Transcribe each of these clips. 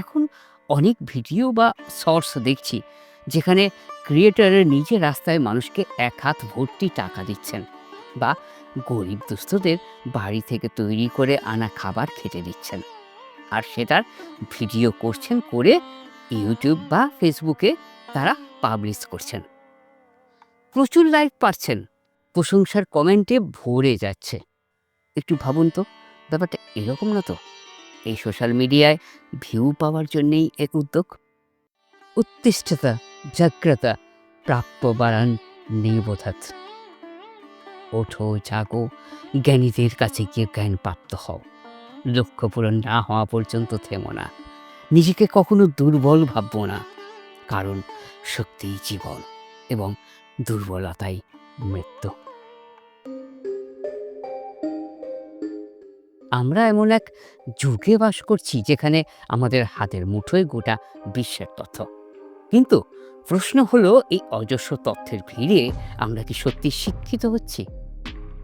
এখন অনেক ভিডিও বা শর্টস দেখছি যেখানে ক্রিয়েটারের নিজে রাস্তায় মানুষকে এক হাত ভর্তি টাকা দিচ্ছেন বা গরিব দুস্থদের বাড়ি থেকে তৈরি করে আনা খাবার খেতে দিচ্ছেন। আর সেটার ভিডিও করছেন করে ইউটিউব বা ফেসবুকে তারা পাবলিশ করছেন। প্রচুর লাইক পাচ্ছেন, প্রশংসার কমেন্টে ভরে যাচ্ছে। একটু ভাবুন তো, ব্যাপারটা এরকম না তো? এই সোশ্যাল মিডিয়ায় ভিউ পাওয়ার জন্যেই এক উদ্যোগ। উত্তিষ্ঠতা জাগ্রতা, প্রাপ্য বাড়ান নির্বোধাত ওঠো, জাগো, জ্ঞানীদের কাছে গিয়ে জ্ঞান প্রাপ্ত হও। লক্ষ্য পূরণ না হওয়া পর্যন্ত থেমো না। নিজেকে কখনো দুর্বল ভাববো না। কারণ শক্তিই জীবন এবং দুর্বলতাই মৃত্যু। আমরা এমন এক যুগে বাস করছি যেখানে আমাদের হাতের মুঠোয় গোটা বিশ্বের তথ্য। কিন্তু প্রশ্ন হলো, এই অজস্র তথ্যের ভিড়ে আমরা কি সত্যি শিক্ষিত হচ্ছি?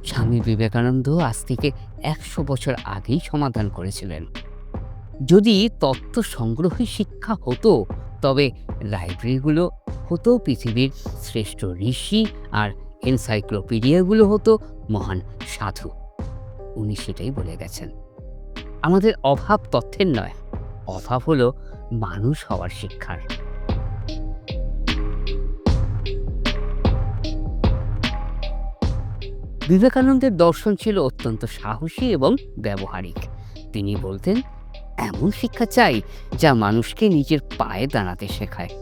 স্বামী বিবেকানন্দ আজ থেকে একশো বছর আগেই সমাধান করেছিলেন। যদি তথ্য সংগ্রহী শিক্ষা হতো, তবে লাইব্রেরিগুলো হতো, পৃথিবীর শ্রেষ্ঠ ঋষি আর এনসাইক্লোপিডিয়াগুলো হতো মহান সাধু। উনি সেটাই বলে গেছেন। আমাদের অভাব তথ্যের নয়, অভাব হলো মানুষ হওয়ার শিক্ষার। বিবেকানন্দের দর্শন ছিল অত্যন্ত সাহসী এবং ব্যবহারিক। তিনি বলতেন, এমন শিক্ষা চাই যা মানুষকে নিজের পায়ে দাঁড়াতে শেখায়,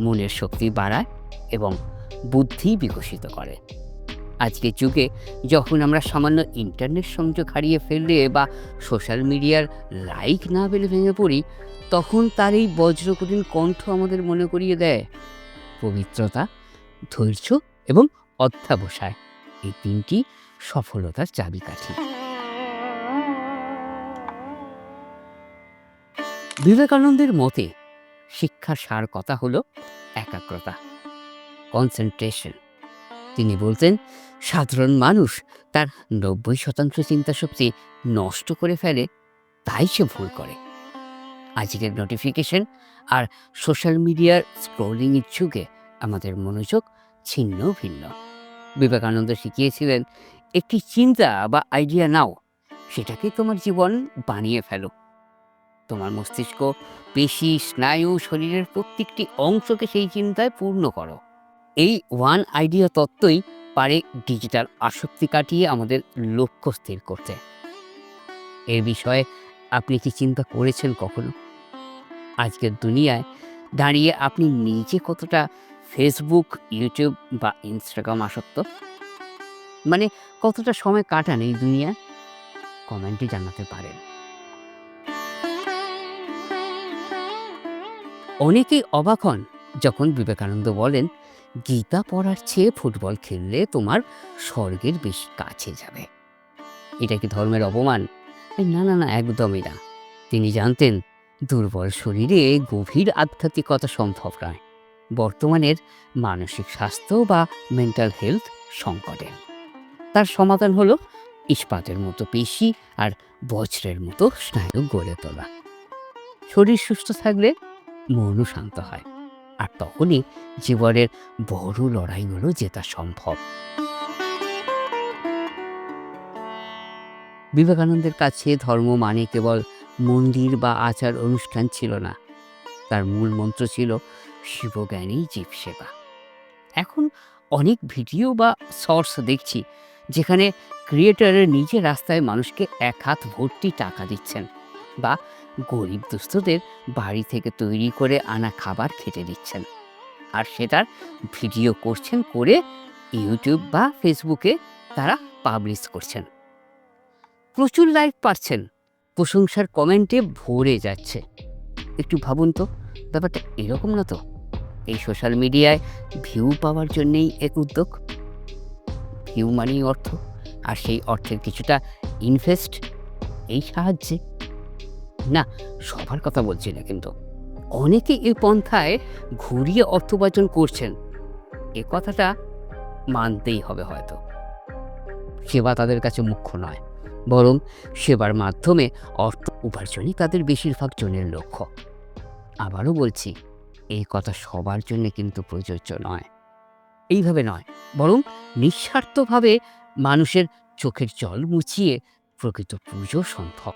মনের শক্তি বাড়ায় এবং বুদ্ধি বিকশিত করে। আজকের যুগে যখন আমরা সামান্য ইন্টারনেট সংযোগ হারিয়ে ফেললে বা সোশ্যাল মিডিয়ার লাইক না পেলে ভেঙে পড়ি, তখন তার এই বজ্রকঠিন কণ্ঠ আমাদের মনে করিয়ে দেয়, পবিত্রতা, ধৈর্য এবং অধ্যাবসায়, এই তিনটি সফলতার চাবিকাঠি। বিবেকানন্দের মতে শিক্ষার সার কথা হলো একাগ্রতা কনসেন্ট্রেশন তিনি বলতেন, সাধারণ মানুষ তার নব্বই শতাংশ চিন্তাশক্তি নষ্ট করে ফেলে, তাই সে ভুল করে। আজকের নোটিফিকেশন আর সোশ্যাল মিডিয়ার স্ক্রোলিংয়ের যুগে আমাদের মনোযোগ ছিন্ন ভিন্ন। বিবেকানন্দ শিখিয়েছিলেন, একটি চিন্তা বা আইডিয়া নাও, সেটাকে তোমার জীবন বানিয়ে ফেলো। তোমার মস্তিষ্ক, পেশি, স্নায়ু, শরীরের প্রত্যেকটি অংশকে সেই চিন্তায় পূর্ণ করো। এই ওয়ান আইডিয়া তত্ত্বই পারে ডিজিটাল আসক্তি কাটিয়ে আমাদের লক্ষ্য স্থির করতে। এর বিষয়ে আপনি কি চিন্তা করেছেন কখনো? আজকের দুনিয়ায় দাঁড়িয়ে আপনি নিজে কতটা ফেসবুক ইউটিউব বা ইনস্টাগ্রাম আসক্ত? মানে কতটা সময় কাটান এই দুনিয়ায়? কমেন্টে জানাতে পারেন। অনেকেই অবাক হন যখন বিবেকানন্দ বলেন গীতা পড়ার চেয়ে ফুটবল খেললে তোমার স্বর্গের বেশি কাছে যাবে। এটা কি ধর্মের অপমান? না না না, একদমই না। তিনি জানতেন, দুর্বল শরীরে গভীর আধ্যাত্মিকতা সম্ভব নয়। বর্তমানের মানসিক স্বাস্থ্য বা মেন্টাল হেলথ সংকটে। তার সমাধান হলো ইস্পাতের মতো পেশি আর বজ্রের মতো স্নায়ু গড়ে তোলা। শরীর সুস্থ থাকলে মনও শান্ত হয়। আর তখনই জীবনের বড় লড়াইগুলো জেতা সম্ভব। বিবেকানন্দের কাছে ধর্ম মানে কেবল মন্দির বা আচার অনুষ্ঠান ছিল না। তার মূল মন্ত্র ছিল, শিবজ্ঞানী জীব সেবা। এখন অনেক ভিডিও বা শর্টস দেখছি, যেখানে ক্রিয়েটারের নিজে রাস্তায় মানুষকে এক হাত ভর্তি টাকা দিচ্ছেন। বা গরিব দুস্থদের বাড়ি থেকে তৈরি করে আনা খাবার খেতে দিচ্ছেন। আর সেটার ভিডিও করছেন করে ইউটিউব বা ফেসবুকে তারা পাবলিশ করছেন। প্রচুর লাইক পাচ্ছেন, প্রশংসার কমেন্টে ভরে যাচ্ছে। একটু ভাবুন তো, ব্যাপারটা এরকম না তো? এই সোশ্যাল মিডিয়ায় ভিউ পাওয়ার জন্যেই এক উদ্যোগ। ভিউ মানেই অর্থ, আর সেই অর্থের কিছুটা ইনভেস্ট, এই সাহায্যে। না, সবার কথা বলছি না কিন্তু। অনেকে এই পন্থায় ঘুরিয়ে অর্থ উপার্জন করছেন। এ কথাটা মানতেই হবে হয়তো। সেবা তাদের কাছে মুখ্য নয়, বরং সেবার মাধ্যমে অর্থ উপার্জনই তাদের বেশিরভাগ জনের লক্ষ্য। আবারও বলছি, এই কথা সবার জন্য কিন্তু প্রযোজ্য নয়। এইভাবে নয়, বরং নিঃস্বার্থভাবে মানুষের চোখের জল মুছিয়ে প্রকৃত পুজো সম্ভব।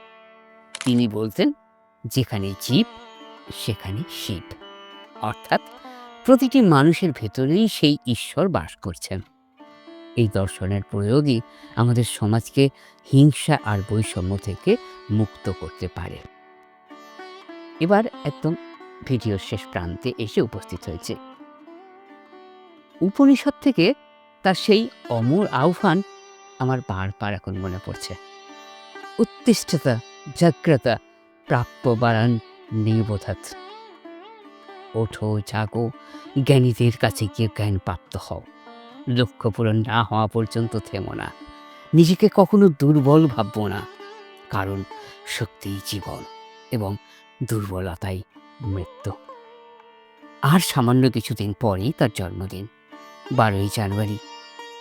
তিনি বলতেন, যেখানে জীব, সেখানে শিব। অর্থাৎ প্রতিটি মানুষের ভেতরেই সেই ঈশ্বর বাস করছেন। এই দর্শনের প্রয়োগই আমাদের সমাজকে হিংসা আর বৈষম্য থেকে মুক্ত করতে পারে। এবার একদম ভিডিওর শেষ প্রান্তে এসে উপস্থিত হয়েছে। উপনিষদ থেকে তার সেই অমর আহ্বান আমার বারবার এখন মনে পড়ছে। উত্তিষ্ঠতা জাগ্রতা প্রাপ্য নিবোধাত ওঠো, জাগো, জ্ঞানীদের কাছে গিয়ে জ্ঞান প্রাপ্ত হও। লক্ষ্য পূরণ না হওয়া পর্যন্ত থেমো না। নিজেকে কখনো দুর্বল ভাববো না। কারণ শক্তিই জীবন এবং দুর্বলতাই মৃত্যু। আর সামান্য কিছুদিন পরেই তার জন্মদিন, বারোই জানুয়ারি।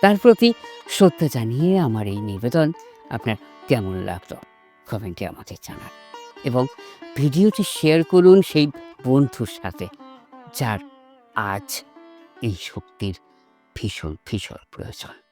তার প্রতি শ্রদ্ধা জানিয়ে আমার এই নিবেদন আপনার কেমন লাগল? কমেন্টে আমাকে জানান এবং ভিডিওটি শেয়ার করুন সেই বন্ধুর সাথে, যার আজ এই শক্তির ভীষণ ভীষণ প্রয়োজন।